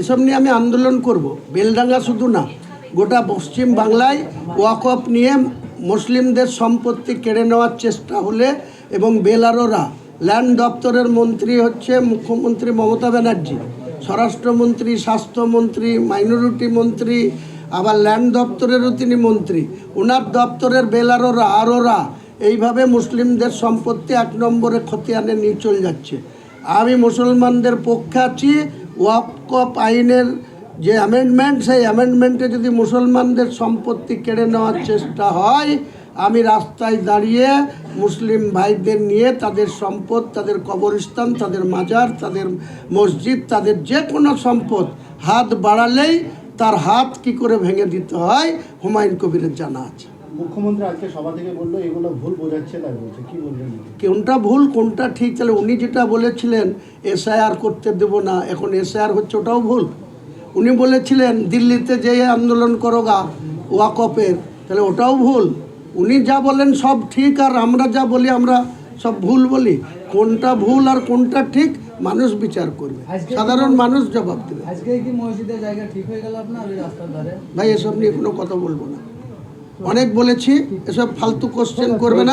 এসব নিয়ে আমি আন্দোলন করব। বেলডাঙ্গা শুধু না, গোটা পশ্চিম বাংলায় ওয়াকফ নিয়ে মুসলিমদের সম্পত্তি কেড়ে নেওয়ার চেষ্টা হলে এবং বেলারোরা ল্যান্ড দপ্তরের মন্ত্রী হচ্ছে মুখ্যমন্ত্রী মমতা ব্যানার্জি, স্বরাষ্ট্রমন্ত্রী, স্বাস্থ্যমন্ত্রী, মাইনরিটি মন্ত্রী, আবার ল্যান্ড দপ্তরেরও তিনি মন্ত্রী। ওনার দপ্তরের বেলারোরা, আরোরা এইভাবে মুসলিমদের সম্পত্তি এক নম্বরে খতিয়ানে নিয়ে চলে যাচ্ছে। আমি মুসলমানদের পক্ষে আছি ওয়াকফ আইনের যে অ্যামেন্ডমেন্ট সেই অ্যামেন্ডমেন্টে যদি মুসলমানদের সম্পত্তি কেড়ে নেওয়ার চেষ্টা হয়, আমি রাস্তায় দাঁড়িয়ে মুসলিম ভাইদের নিয়ে তাদের সম্পদ, তাদের কবরস্থান, তাদের মাজার, তাদের মসজিদ, তাদের যে কোনো সম্পদ হাত বাড়ালেই তার হাত কি করে ভেঙে দিতে হয়, হুমায়ুন কবিরের জানা আছে। মুখ্যমন্ত্রী আজকে সভা থেকে বলল এগুলো ভুল বোঝাচ্ছে তাই বলছে। কি বলবেন কোনটা ভুল কোনটা ঠিক? তাহলে উনি যেটা বলেছিলেন এসআইআর করতে দেব না এখন এসআইআর হচ্ছে ওটাও ভুল। উনি বলেছিলেন দিল্লিতে যে আন্দোলন করো গা ওয়াকপের তাহলে ওটাও ভুল। উনি যা বলেন সব ঠিক আর আমরা যা বলি আমরা সব ভুল বলি। কোনটা ভুল আর কোনটা ঠিক মানুষ বিচার করবে। সাধারণ মানুষ জবাব দেবে। আজকে কি মসজিদের জায়গা ঠিক হয়ে গেল আপনার রাস্তার ধারে? ভাই এসব নিয়ে কোনো কথা বলব না। অনেক বলেছি এসব ফালতু কোশ্চেন করবে না।